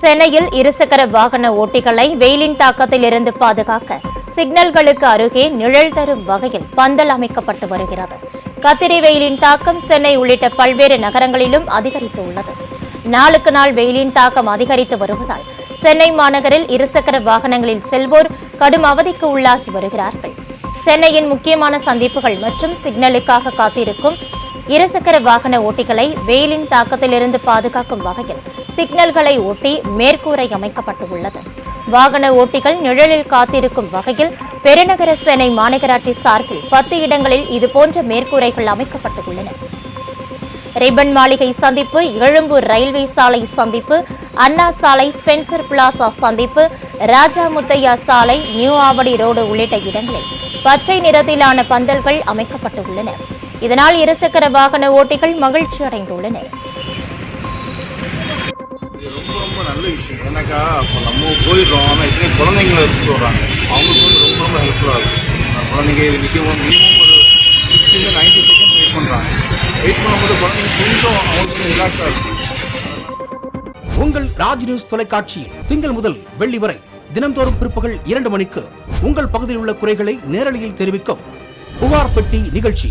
சென்னையில் இருசக்கர வாகன ஓட்டிகளை வெயிலின் தாக்கத்தில் இருந்து பாதுகாக்க சிக்னல்களுக்கு அருகே நிழல் தரும் வகையில் பந்தல் அமைக்கப்பட்டு வருகிறது. கத்திரி வெயிலின் தாக்கம் சென்னை உள்ளிட்ட பல்வேறு நகரங்களிலும் அதிகரித்துள்ளது நாளுக்கு நாள் வெயிலின் தாக்கம் அதிகரித்து வருவதால் சென்னை மாநகரில் இருசக்கர வாகனங்களில் செல்வோர் கடும் அவதிக்கு உள்ளாகி வருகிறார்கள். சென்னையின் முக்கியமான சந்திப்புகள் மற்றும் சிக்னலுக்காக காத்திருக்கும் இருசக்கர வாகன ஓட்டிகளை வெயிலின் தாக்கத்திலிருந்து பாதுகாக்கும் வகையில் சிக்னல்களை ஒட்டி மேற்கூரை அமைக்கப்பட்டுள்ளது. வாகன ஓட்டிகள் நிழலில் காத்திருக்கும் வகையில் பெருநகர சென்னை மாநகராட்சி சார்பில் பத்து இடங்களில் இதுபோன்ற மேற்கூரைகள் அமைக்கப்பட்டுள்ளன. ரிப்பன் மாளிகை சந்திப்பு எழும்பூர் ரயில்வே சாலை சந்திப்பு அண்ணா சாலை ஸ்பென்சர் பிளாசா சந்திப்பு ராஜா முத்தையா சாலை நியூ ஆவடி ரோடு உள்ளிட்ட இடங்களில் பச்சை நிறத்திலான பந்தல்கள் அமைக்கப்பட்டுள்ளன. இதனால் இருசக்கர வாகன ஓட்டிகள் மகிழ்ச்சி அடைந்துள்ளனர் இது ரொம்ப ரொம்ப நல்ல விஷயம். ஏன்னாக்கா இப்போ நம்ம போயிடுறோம் ஆனால் இத்தனை குழந்தைங்களை எடுத்துட்டு வர்றாங்க. அவங்களுக்கு வந்து ரொம்ப ரொம்ப ஹெல்ப்ஃபுல்லாக இருக்கும். அந்த குழந்தைங்க நிற்கவும் மினிமம் ஒரு சிக்ஸ்டிலேருந்து நைன்டி செகண்ட் வெயிட் பண்ணுறாங்க வெயிட் பண்ணும்போது குழந்தைங்க கொஞ்சம் அவங்களுக்கு ரிலாக்ஸாக இருக்கும். உங்கள் ராஜ் நியூஸ் தொலைக்காட்சியில் திங்கள் முதல் வெள்ளி வரை தினம்தோறும் பிற்பகல் இரண்டு மணிக்கு உங்கள் பகுதியில் உள்ள குறைகளை நேரலையில் தெரிவிக்கும் புகார் பெட்டி நிகழ்ச்சி.